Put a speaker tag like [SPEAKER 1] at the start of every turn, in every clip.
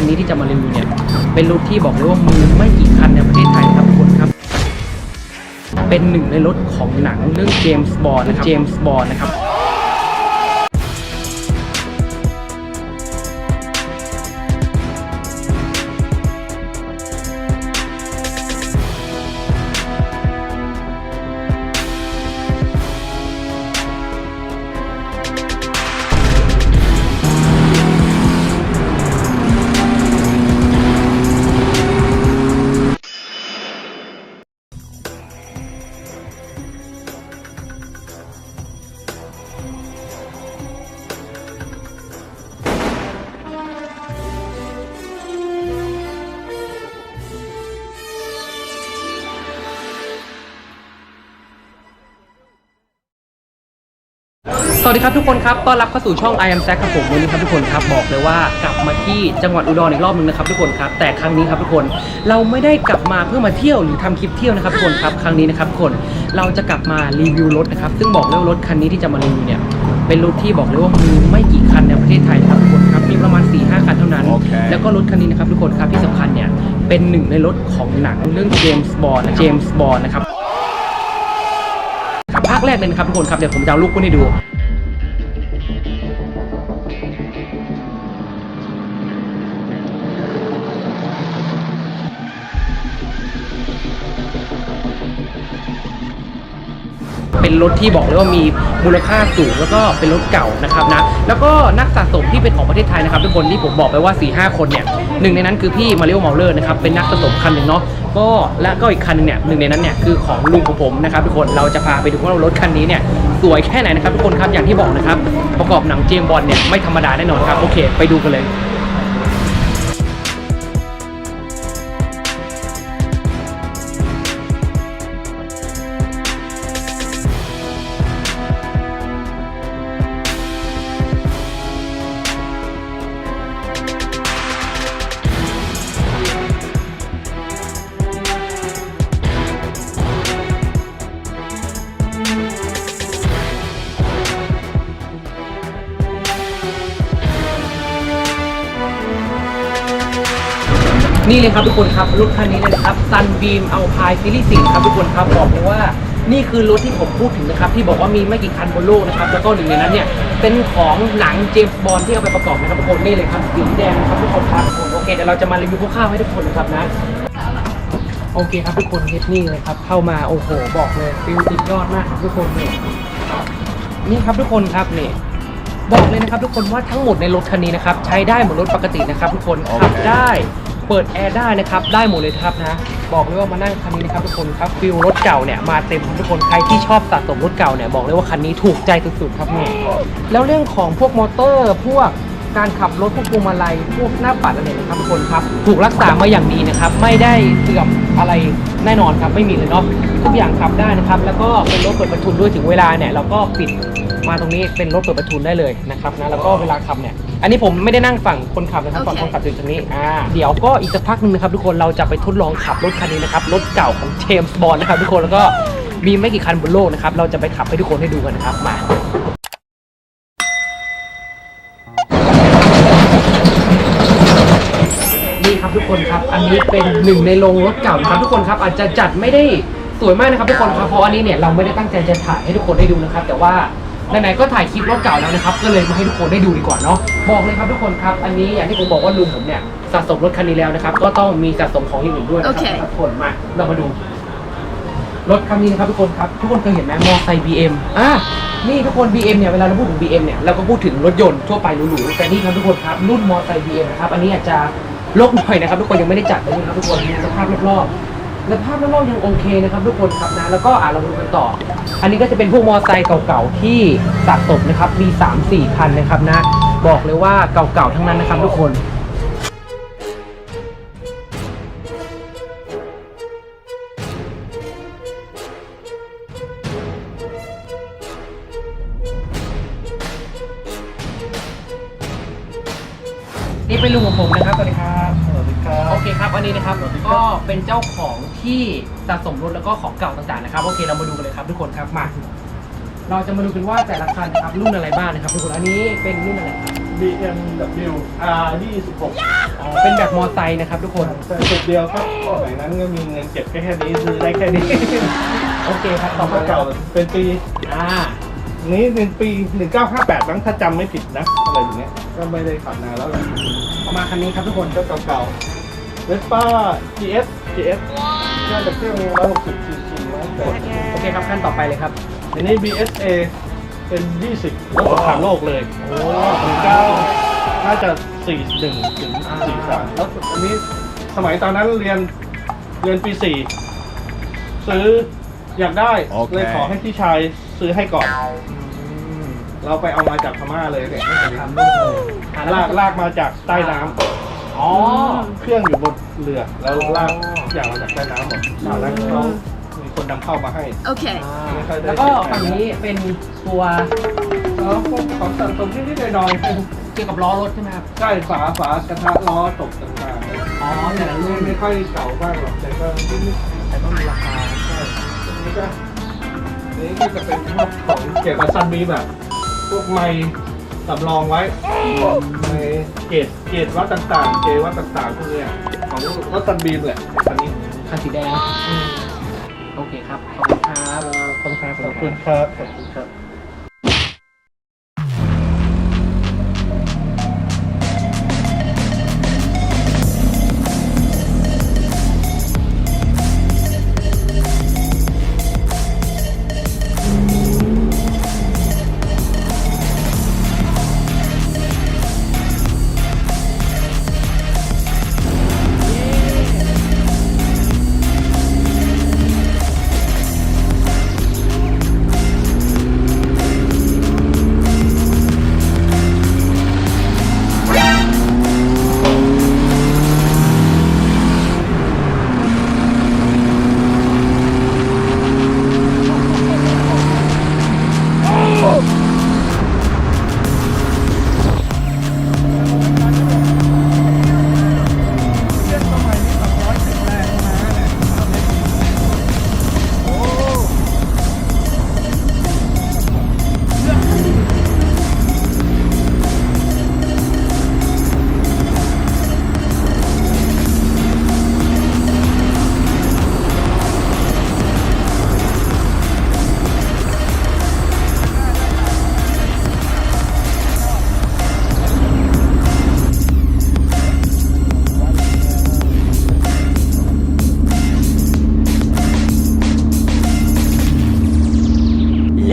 [SPEAKER 1] คันนี้ที่จะมารีวิวเนี่ยเป็นรถที่บอกเลยว่ามีไม่กี่คันในประเทศไทยครับทุกคนครับ เป็นหนึ่งในรถของหนังเรื่องเจมส์บอลนะครับเจมส์บอลนะครับ วัสดีครับทุกคนครับ ต้อนรับเข้าสู่ช่อง I am Zack ครับผม วันนี้ครับทุกคนครับบอกเลยว่ากลับมาที่จังหวัดอุดรอีกรอบหนึงนะครับทุกคนครับ แต่ครั้งนี้ครับทุกคน เราไม่ได้กลับมาเพื่อมาเที่ยวหรือทำคลิปเที่ยวนะครับทุกคนครับ ครั้งนี้นะครับทุกคน เราจะกลับมารีวิวรถนะครับ ซึ่งบอกเลยว่ารถคันนี้ที่จะมารีวิวเนี่ย เป็นรถที่บอกเลยว่ามีไม่กี่คันในประเทศไทยนะครับทุกคนครับ มีประมาณ4ี่ห้าคันเท่านั้น
[SPEAKER 2] โอเค
[SPEAKER 1] แล้วก็รถคันนี้นะครับทุกคนครับที่สำคัญเนี่ยเป็นหนึ่งในรถของหนังเรื่องเจมส์บอลเจมส์บอลนะครับครับภาคแรกเลยนะครับทุกคนครับเดี๋ยวผมจะเอารูปขึ้นให้ดู เป็นรถที่บอกเลยว่ามีมูลค่าสูงแล้วก็เป็นรถเก่านะครับนะแล้วก็นักสะสมที่เป็นของประเทศไทยนะครับทุกคนที่ผมบอกไปว่า4ี่ห้าคนเนี่ยหนึ่งในนั้นคือพี่มาริโอเมาเลอร์นะครับเป็นนักสะสมคันหนึ่งเนาะก็และก็อีกคันหนึงเนี่ยหนึ่งในนั้นเนี่ยคือของลุงของผมนะครับทุกคนเราจะพาไปดูว่ารถคันนี้เนี่ยสวยแค่ไหนนะครับทุกคนครับอย่างที่บอกนะครับประกอบหนังเจมบอลเนี่ยไม่ธรรมดาแน่นอนครับโอเค ไปดูกันเลย นี่เลยครับทุกคนครับรถคันนี้เลยนะครับ Sunbeam Alpine Series 4ครับทุกคนครับบอกเลยว่านี่คือรถที่ผมพูดถึงนะครับที่บอกว่ามีไม่กี่คันบนโลกนะครับแล้วก็หนึ่งในนั้นเนี่ยเป็นของหนังเจมส์บอลที่เอาไปประกอบนะครับทุกคนนี่เลยครับสีแดงนะครับทุกคนครับโอเคเดี๋ยวเราจะมารีวิวคร่าวๆให้ทุกคนนะครับนะโอเคครับทุกคนเฮดนี่เลยครับเข้ามาโอ้โหบอกเลยฟิลสุดยอดมากครับทุกคนเนี่ยนี่ครับทุกคนครับเนี่ยบอกเลยนะครับทุกคนว่าทั้งหมดในรถคันนี้นะครับใช้ได้เหมือนรถปกตินะครับทุกคนขับได้ เปิดแอร์ได้นะครับ ได้หมดเลยครับนะ บอกเลยว่ามานั่งคันนี้นะครับทุกคนครับฟิลรถเก่าเนี่ยมาเต็มทุกคนใครที่ชอบสะสมรถเก่าเนี่ยบอกเลยว่าคันนี้ถูกใจสุดๆครับเนี่ยแล้วเรื่องของพวกมอเตอร์พวกการขับรถพวกพวงมาลัยพวกหน้าปัดอะไรนะครับทุกคนครับ ถูกรักษามาอย่างดีนะครับ ไม่ได้เสื่อมอะไรแน่นอนครับไม่มีเลยเนาะทุกอย่างขับได้นะครับ แล้วก็เป็นรถเปิดประทุนด้วยถึงเวลาเนี่ยเราก็ปิดมาตรงนี้เป็นรถเปิดประทุนได้เลยนะครับนะแล้วก็เวลาขับเนี่ย อันนี้ผมไม่ได้นั่งฝั่งคนขับนะครับ ฝั่ง
[SPEAKER 3] โอเค
[SPEAKER 1] คนขับอยู่ตรงนี้ อ่า เดี๋ยวก็อีกสักพักหนึ่งนะครับทุกคน เราจะไปทดลองขับรถคันนี้นะครับ รถเก่าของเจมส์บอลนะครับทุกคน แล้วก็มีไม่กี่คันบนโลกนะครับ เราจะไปขับให้ทุกคนให้ดูกันนะครับ มานี่ครับทุกคนครับ อันนี้เป็นหนึ่งในโรงรถเก่านะครับทุกคนครับ อาจจะจัดไม่ได้สวยมากนะครับทุกคนครับ เพราะอันนี้เนี่ยเราไม่ได้ตั้งใจจะถ่ายให้ทุกคนได้ดูนะครับ แต่ว่า ไหนๆก็ถ่ายคลิปรถเก่าแล้วนะครับ ก็เลยมาให้ทุกคนได้ดูดีกว่าเนาะ บอกเลยครับทุกคนครับ อันนี้อย่างที่ผมบอกว่าลุงผมเนี่ยสะสมรถคันนี้แล้วนะครับ ก็ต้องมีสะสมของอย่างอื่นด้วยนะครั
[SPEAKER 3] โอเค
[SPEAKER 1] ทุกคนมาเรามาดู รถคันนี้นะครับทุกคนครับ ทุกคนเคยเห็นไหมมอไซค์ BM อะนี่ทุกคน BM เนี่ยเวลาเราพูดถึง BM เนี่ยเราก็พูดถึงรถยนต์ทั่วไปหรูๆแต่นี่ครับทุกคนครับรุ่นมอไซค์ BM นะครับอันนี้อาจจะลกหน่อยนะครับทุกคนยังไม่ได้จัดเลยนะครับทุกคนดูสภาพรอบๆ และภาพรอบๆยังโอเคนะครับทุกคนครับนะแล้วก็อะเราดูกันต่อ อันนี้ก็จะเป็นพวกมอไซค์เก่าๆที่สะสมนะครับมี 3-4คันนะครับนะบอกเลยว่าเก่าๆทั้งนั้นนะครับทุกคนนี่เป็นลุงของผมนะครับสวัสดีครับ
[SPEAKER 2] สวัสดีครับ
[SPEAKER 1] โอเคครับ อันนี้นะครับ
[SPEAKER 2] สวัสดีครับ
[SPEAKER 1] ก็เป็นเจ้าของ ที่สะสมรถแล้วก็ของเก่าต่างๆนะครับโอเคเรามาดูกันเลยครับทุกคนครับมา เราจะมาดูกันว่าแต่ละคันนะครับรุ่นอะไรบ้างนะครับทุกคนอันนี้เป็นรุ่นอะไรครับ
[SPEAKER 2] BMW R26
[SPEAKER 1] อ๋อเป็นแบบมอไซค์นะครับทุกคน
[SPEAKER 2] แต่จุดเดียวครับสมัยนั้นก็มีเงินเก็บแค่แค่นี้ซื้อได้แค่นี้
[SPEAKER 1] โอเคครับ
[SPEAKER 2] ต่อมาเก่าเป็นปี
[SPEAKER 1] อ่า
[SPEAKER 2] นี้เป็นปี 1958มั้งถ้าจำไม่ผิดนะอะไรอย่างเงี้ยก็ไม่ได้ขับนานแล้วแหละ
[SPEAKER 1] ประมาณคันนี้ครับทุกคน
[SPEAKER 2] ก็เก่าๆเวสป้า GS GS น่าจะเครื่อง160 cc นะแต่
[SPEAKER 1] โอเคครับขั้นต่อไปเลยครับ
[SPEAKER 2] อันนี้ BSA เป็น20รถสงครามโลกเลย
[SPEAKER 1] โอ้
[SPEAKER 2] ถึงเก้าน่าจะ41ถึง43แล้วอันนี้สมัยตอนนั้นเรียนเรียนปี4ซื้ออยากได้
[SPEAKER 3] โอเค
[SPEAKER 2] เลยขอให้พี่ชายซื้อให้ก่อน
[SPEAKER 1] อืม
[SPEAKER 2] เราไปเอามาจากพม่าเลยเนี่ย
[SPEAKER 1] ทำด้วยเลยอะแว
[SPEAKER 2] ลากลากมาจากใต้น้ำ
[SPEAKER 1] อ๋อ
[SPEAKER 2] เครื่องอยู่บนเรือแล้วลากอย่างมาจากใต้น้ำหมดตอนนั้นเขามีคนนำเข้ามาให้
[SPEAKER 4] Okay.
[SPEAKER 1] อ่าแล้วก็ฝั่งนี้เป็นตัว
[SPEAKER 2] แล้วพวกของสะสมนิดๆหน่อย
[SPEAKER 1] เกี่ยวกับล้อรถใช่ไหมครับ
[SPEAKER 2] ๆใช่ฝาฝากระทะล้อตกต่างๆ
[SPEAKER 1] อ๋อแต่ละรุ่น
[SPEAKER 2] ไม่ค่อยเก่ามากหรอกแต่ก็นิดๆ
[SPEAKER 1] แต่ต้องมีราคา
[SPEAKER 2] ใช่ตรงนี้ก็นี่ก็จะเป็นพวกของเกี่ยวกับซันบีแบบพวกไม้ สำรองไว้ไม้เกรดเกรดวัดต่างๆ เกรดวัดต่างๆพวกเนี้ยของรถซันบีมแหละคันนี้
[SPEAKER 1] คันสีแดงนะโอเคครับ ขอบคุณครับ ขอบคุณครับ
[SPEAKER 2] ขอบคุณครับ ขอบคุณครับ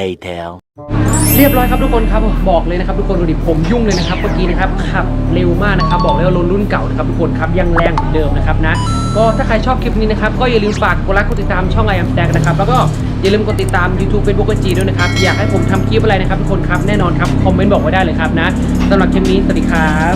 [SPEAKER 5] later
[SPEAKER 1] เรียบร้อยครับทุกคนครับบอกเลยนะครับทุกคนดูดิผมยุ่งเลยนะครับเมื่อกี้นะครับขับเร็วมากนะครับบอกเลยว่ารถรุ่นเก่านะครับทุกคนครับยังแรงเหมือนเดิมนะครับนะก็ถ้าใครชอบคลิปนี้นะครับก็อย่าลืมฝากกดไลค์กดติดตามช่องไอแอมแตกนะครับแล้วก็อย่าลืมกดติดตาม YouTube Facebook จีด้วยนะครับอยากให้ผมทำคลิปอะไรนะครับทุกคนครับแน่นอนครับคอมเมนต์บอกไว้ได้เลยครับนะสำหรับคลิปนี้สวัสดีครับ